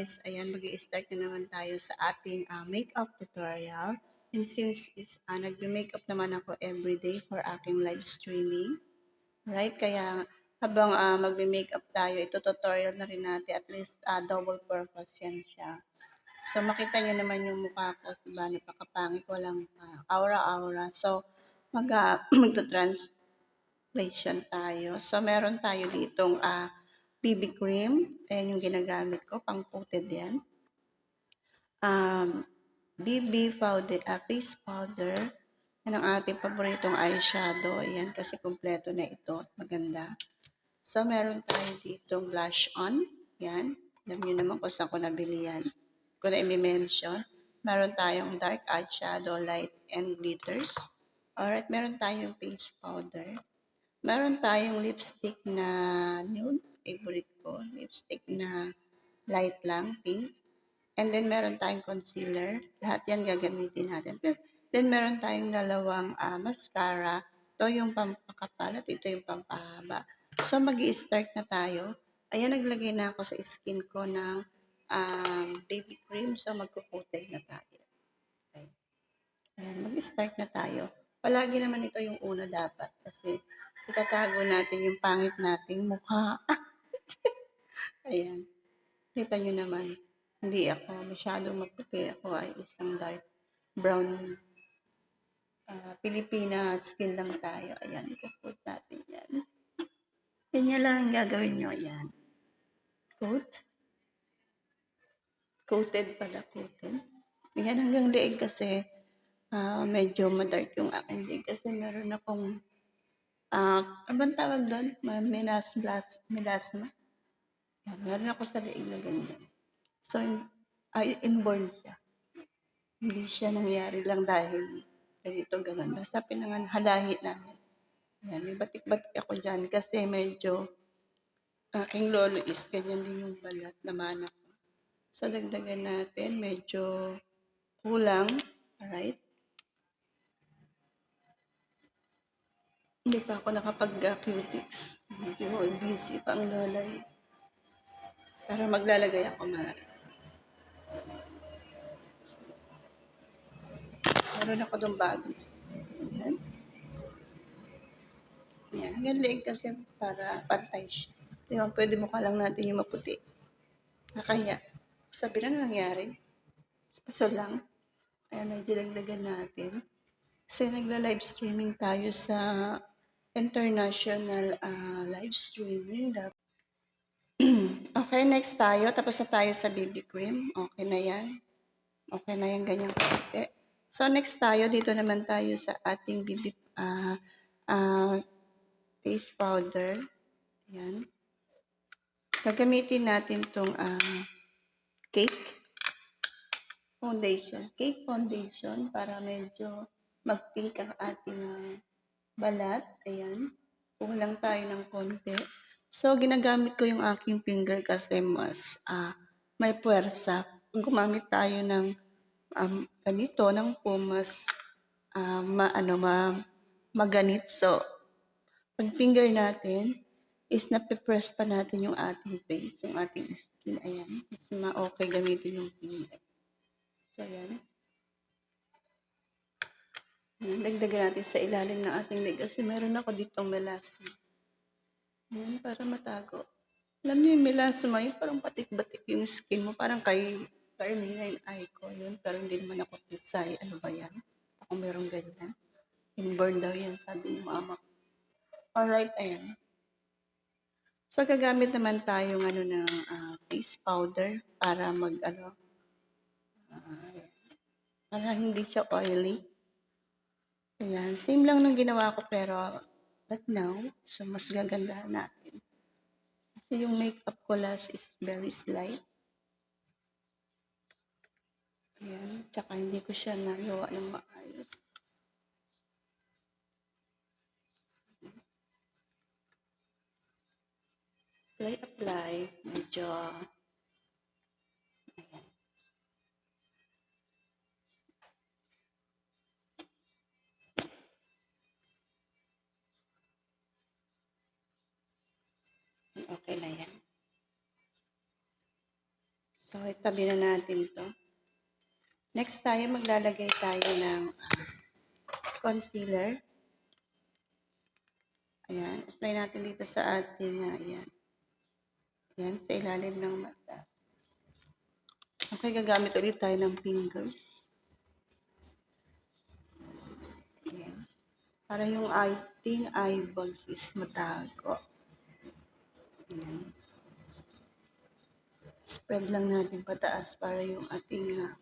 guys, ayan mag start na naman tayo sa ating ah, makeup tutorial. And since is uh, nagme-makeup naman ako everyday for aking live streaming. Right? Kaya habang ah, magme-makeup tayo, ito tutorial na rin natin. At least ah, double purpose yan siya. So makita nyo naman yung mukha ko, diba? Napakapangit, walang ah, aura-aura. So mag, uh, tayo. So meron tayo ditong ah, BB cream. Ayan yung ginagamit ko, pang coated yan. Um, BB powder, uh, face powder. Yan ang ating paboritong eyeshadow. Ayan, kasi kumpleto na ito. Maganda. So, meron tayo ditong blush on. Yan. Alam nyo naman kung saan ko nabili yan. Kung na i-mention. Meron tayong dark eyeshadow, light and glitters. Alright, meron tayong face powder. Meron tayong lipstick na nude favorite ko. Lipstick na light lang, pink. And then, meron tayong concealer. Lahat yan gagamitin natin. Then, meron tayong dalawang uh, mascara. Ito yung pampakapal at ito yung pampahaba. So, mag start na tayo. Ayan, naglagay na ako sa skin ko ng um, baby cream. So, magkukutin na tayo. Okay. Ayan, mag-start na tayo. Palagi naman ito yung una dapat. Kasi, itatago natin yung pangit nating mukha. Ayan. Kita nyo naman, hindi ako masyadong maputi. Ako ay isang dark brown uh, Pilipina skin lang tayo. Ayan, ipuput natin yan. Ganyan lang ang gagawin nyo. Ayan. Coat. Coated pala, coated. Ayan, hanggang leeg kasi uh, medyo madark yung aking leeg kasi meron akong uh, ano bang tawag doon? Blas, melasma. Yan, meron ako sa leeg na ganyan. So, ay, inborn siya. Hindi siya nangyari lang dahil ganito ganun. Basta pinangan halahi namin. Yan, may batik-batik ako dyan kasi medyo aking lolo is ganyan din yung balat na mana ko. So, dagdagan natin. Medyo kulang. Alright? Hindi pa ako nakapag-cutics. Medyo busy pa ang lola. Eh. Para maglalagay ako na. Meron ako doon bago. Ayan. Ayan. Hanggang leeg kasi para pantay siya. Diba, pwede mo ka lang natin yung maputi. Nakaya. Sabi na nangyari. Paso lang. Ayan, may dinagdagan natin. Kasi nagla-live streaming tayo sa international uh, live streaming. Okay, next tayo. Tapos na tayo sa BB cream. Okay na yan. Okay na yan, ganyan konti. So, next tayo. Dito naman tayo sa ating BB uh, uh, face powder. Ayan. Gagamitin natin itong uh, cake foundation. Cake foundation para medyo mag-pink ang ating uh, balat. Ayan. Kulang tayo ng konti. So, ginagamit ko yung aking finger kasi mas uh, may puwersa. Gumamit tayo ng um, ganito, ng pumas uh, ma, ano, ma, maganit. So, pag finger natin, is napipress pa natin yung ating face, yung ating skin. Ayan. Mas ma-okay gamitin yung finger. So, ayan. Dagdagan natin sa ilalim ng ating leg kasi meron ako ditong melasma. Ayan, para matago. Alam niyo yung melasma, yung parang batik-batik yung skin mo. Parang kay Carmina yung ko yun. Pero hindi naman ako tisay. Ano ba yan? Ako meron ganyan. Inborn daw yan, sabi ni mama. Alright, ayan. So, gagamit naman tayo ng ano ng uh, face powder para mag ano uh, para hindi siya oily. Ayan, same lang nung ginawa ko pero but now, so mas gaganda natin. Kasi yung makeup ko last is very slight. Ayan, tsaka hindi ko siya nagawa ng maayos. apply, apply. Medyo, itabi na natin to. Next tayo, maglalagay tayo ng ah, concealer. Ayan, apply natin dito sa ating, uh, ayan. Ayan, sa ilalim ng mata. Okay, gagamit ulit tayo ng fingers. Ayan. Para yung ating eyeballs is matago. Ayan. Spread lang natin pataas para yung ating uh,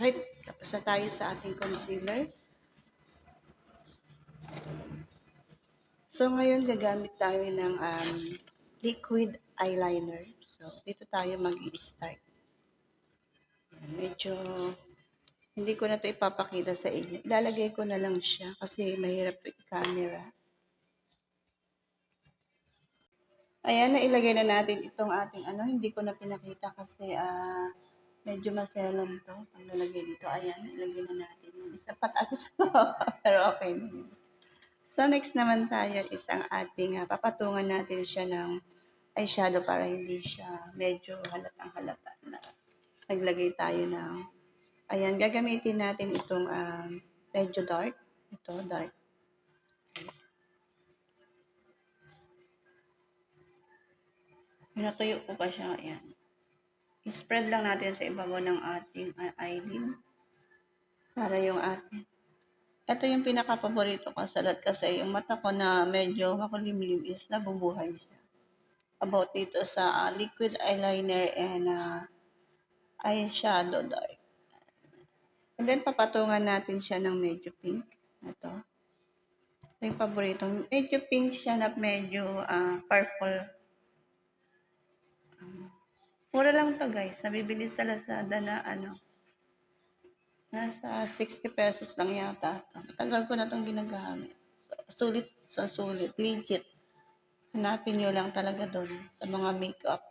right, tapos tayo sa ating concealer. So, ngayon gagamit tayo ng um, liquid eyeliner. So, dito tayo mag-i-start. Medyo hindi ko na to ipapakita sa inyo. Ilalagay ko na lang siya kasi mahirap i-camera. Ayan, nailagay na natin itong ating ano. Hindi ko na pinakita kasi uh, medyo maselan to. Ang lalagay dito. Ayan, ilagay na natin. Isa pataas sa Pero okay na yun. So, next naman tayo is ang ating, uh, papatungan natin siya ng eyeshadow para hindi siya medyo halatang halata na naglagay tayo ng, ayan, gagamitin natin itong um, medyo dark. Ito, dark. Pinatuyo ko pa siya, ayan. I-spread lang natin sa ibabaw ng ating eyelid para yung ating ito yung pinaka-paborito ko sa lahat kasi yung mata ko na medyo makulimlim is nabubuhay siya. About dito sa uh, liquid eyeliner and uh, eyeshadow dark. And then papatungan natin siya ng medyo pink. Ito. Ito yung paborito. Medyo pink siya na medyo uh, purple. Mura lang to guys. Nabibili sa Lazada na ano Nasa 60 pesos lang yata. Matagal ko na itong ginagamit. Sulit sa sulit. Legit. Hanapin nyo lang talaga doon sa mga makeup.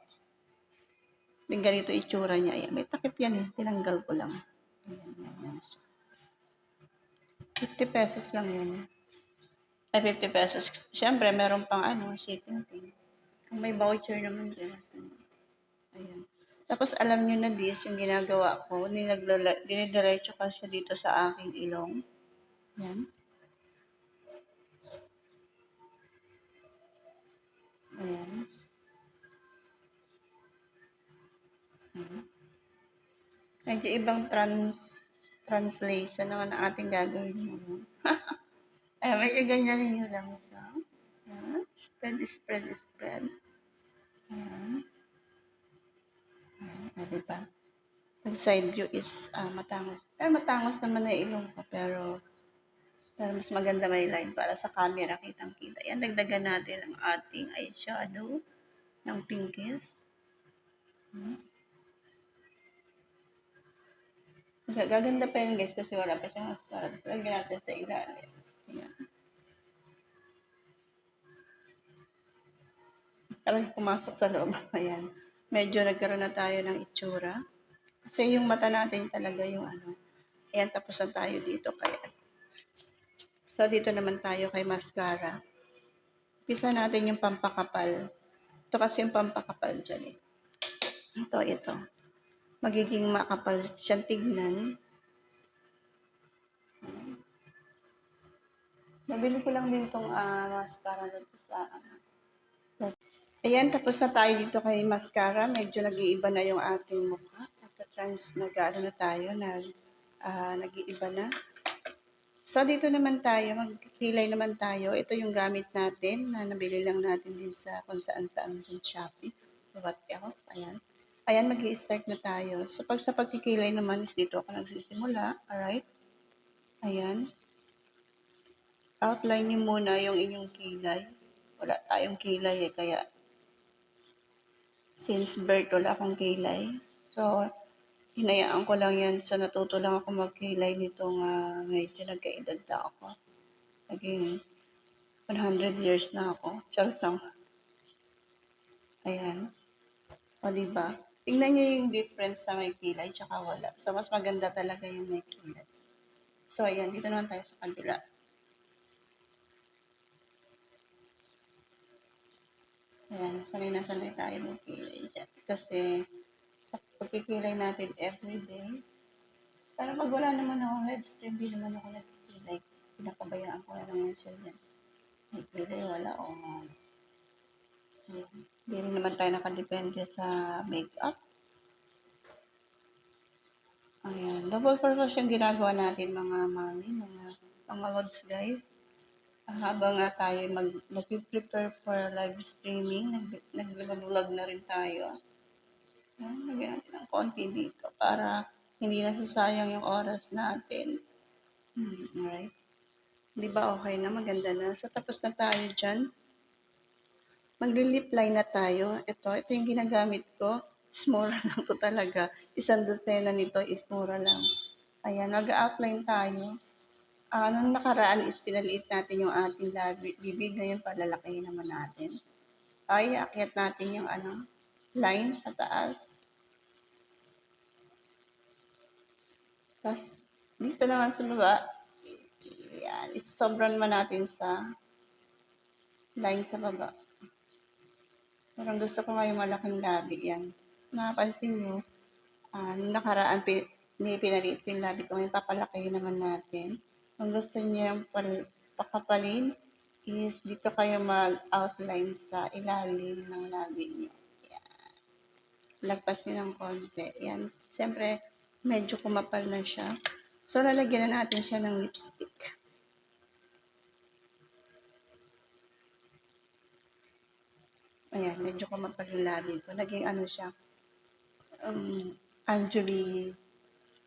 Yung ganito itsura niya. Ayan, may takip yan eh. Tinanggal ko lang. Ayan, ayan, ayan. 50 pesos lang yan. Ay, 50 pesos. Siyempre, meron pang ano, shipping fee. Kung may voucher naman din. Ayan. Tapos alam niyo na this, yung ginagawa ko, dinidiretso ko siya dito sa aking ilong. Yan. Ayan. Ayan. Medyo ibang trans translation naman ang ating gagawin mo. Ayan, medyo ganyan nyo lang. Ayan. Spread, spread, spread. Ayan. O, diba? Yung side view is uh, matangos. Eh, matangos naman na ilong ko, pero, pero mas maganda may line para sa camera kitang-kita. Yan, dagdagan natin ang ating eyeshadow ng pinkies. Hmm. Gaganda pa yun guys kasi wala pa siyang mascara. Lagyan natin sa ilalim. Ayan. Parang pumasok sa loob. Ayan medyo nagkaroon na tayo ng itsura. Kasi yung mata natin talaga yung ano. Ayan, tapos na tayo dito kaya. So, dito naman tayo kay mascara. Pisa natin yung pampakapal. Ito kasi yung pampakapal dyan eh. Ito, ito. Magiging makapal siyang tignan. Nabili ko lang din itong uh, mascara dito sa ano. Ayan, tapos na tayo dito kay mascara. Medyo nag-iiba na yung ating mukha. Nagka-trans, nag-ano na tayo, nag, uh, nag-iiba na. So, dito naman tayo, magkilay naman tayo. Ito yung gamit natin na nabili lang natin din sa kung saan saan din Shopee. What else? Ayan. Ayan, mag start na tayo. So, pag sa pagkikilay naman is dito ako nagsisimula. Alright? Ayan. Outline niyo muna yung inyong kilay. Wala tayong kilay eh, kaya since birth wala akong kilay. So, hinayaan ko lang yan. So, natuto lang ako magkilay nitong uh, medyo nagkaedad na ako. Naging 100 years na ako. Charot lang. Ayan. O, diba? Tingnan nyo yung difference sa may kilay tsaka wala. So, mas maganda talaga yung may kilay. So, ayan. Dito naman tayo sa kabila. Ayan, sanay na sanay tayo magpili dyan. Kasi, pagkikilay natin everyday. Pero pag wala naman ako live stream, di naman ako nagkikilay. Pinakabayaan ko na lang siya dyan. Nagkilay, wala o Hindi rin naman tayo nakadepende sa makeup. Ayan. Double purpose yung ginagawa natin mga mami, mga, lods guys. Ah, habang nga tayo mag, nag-prepare for live streaming, nag, nag-vlog na rin tayo. Lagyan natin ng konti dito para hindi nasasayang yung oras natin. Hmm, alright. Di ba okay na? Maganda na. So, tapos na tayo dyan. Magli-lip na tayo. Ito, ito yung ginagamit ko. Is lang to talaga. Isang dosena nito is mura lang. Ayan, mag-outline tayo. Ah, nung nakaraan is pinaliit natin yung ating labi, bibig. Ngayon, palalakihin naman natin. Ay, akyat natin yung ano, line pataas. Tapos, dito naman sa baba, yan, isosobran naman natin sa line sa baba. Parang gusto ko nga yung malaking labi yan. Napansin nyo, uh, nung nakaraan, pi, may pinaliit yung labi ko, ngayon papalakihin naman natin. Kung gusto niyo yung pal, pakapalin, is dito kayo mag-outline sa ilalim ng labi niyo. Yan. Lagpas niyo ng konti. Yan. Siyempre, medyo kumapal na siya. So, lalagyan na natin siya ng lipstick. Ayan, medyo kumapal yung labi ko. Naging ano siya, um, Angeline,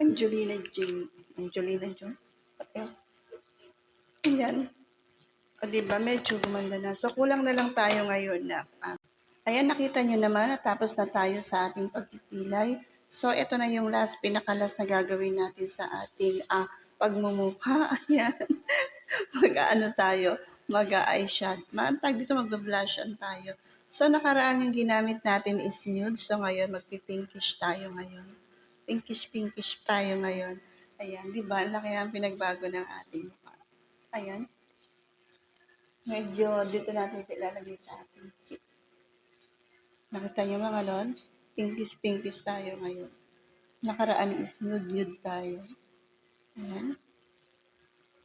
Angelina Jane, Angelina June. What else? Ayan. O, diba? Medyo gumanda na. So, kulang na lang tayo ngayon na. Uh, ayan, nakita nyo naman. Natapos na tayo sa ating pagpipilay. So, ito na yung last, pinakalas na gagawin natin sa ating uh, pagmumukha. Ayan. Mag-ano tayo. Mag-eyeshadow. Maantag dito mag-blush on tayo. So, nakaraan yung ginamit natin is nude. So, ngayon, magpipinkish tayo ngayon. Pinkish-pinkish tayo ngayon. Ayan, di ba? Laki ang pinagbago ng ating. Ayan. Medyo dito natin siya ilalagay sa ating chip. Nakita niyo mga lons? Pinkish-pinkish tayo ngayon. Nakaraan is nude-nude tayo. Ayan.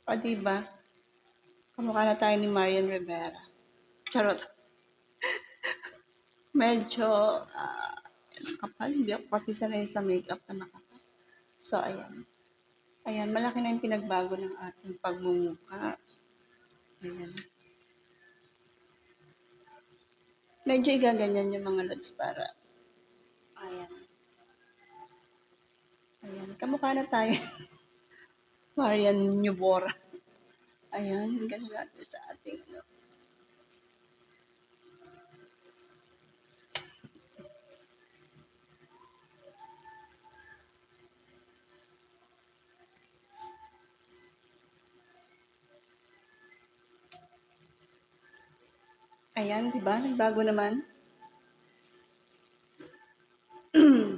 O, diba? Kamukha na tayo ni Marian Rivera. Charot. Medyo uh, kapal. Hindi ako kasi sanay sa makeup na nakapal. So, ayan. Ayan, malaki na yung pinagbago ng ating pagmumukha. Ayan. Medyo igaganyan yung mga lods para. Ayan. Ayan. Kamukha na tayo. Marian Newbora. Ayan. Ganun natin sa ating ano. Ayan, di ba? Nagbago naman.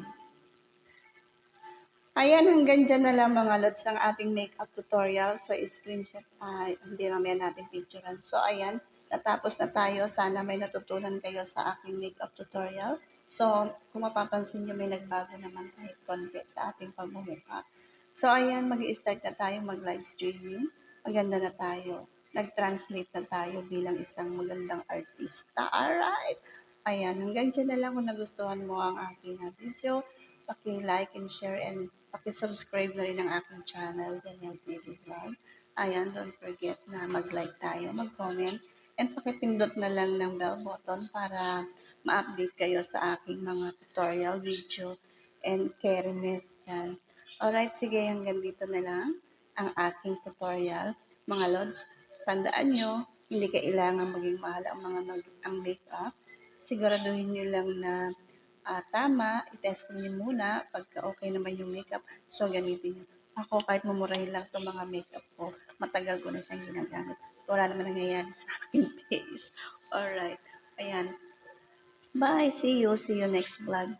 Ayan, hanggang dyan na lang mga lods ng ating makeup tutorial. So, screenshot, ay, hindi mamaya natin picturean. So, ayan, natapos na tayo. Sana may natutunan kayo sa aking makeup tutorial. So, kung mapapansin nyo, may nagbago naman kahit konti sa ating pagmumukha. So, ayan, mag-i-start na tayo mag-live streaming. Maganda na tayo nag-translate na tayo bilang isang magandang artista. Alright! Ayan, hanggang dyan na lang kung nagustuhan mo ang aking video. Paki-like and share and paki-subscribe na rin ang aking channel, Daniel TV Vlog. Ayan, don't forget na mag-like tayo, mag-comment, and pakipindot na lang ng bell button para ma-update kayo sa aking mga tutorial video and keremes dyan. Alright, sige, hanggang dito na lang ang aking tutorial. Mga lods, tandaan nyo, hindi kailangan maging mahal ang mga mag ang makeup. Siguraduhin nyo lang na uh, tama, itest nyo muna. Pagka okay naman yung makeup, so gamitin nyo. Ako, kahit mumurahin lang itong mga makeup ko, matagal ko na siyang ginagamit. Wala naman nangyayari sa aking face. Alright. Ayan. Bye. See you. See you next vlog.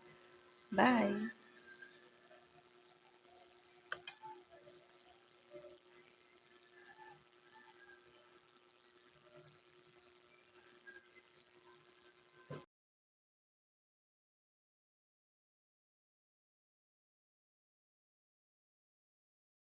Bye.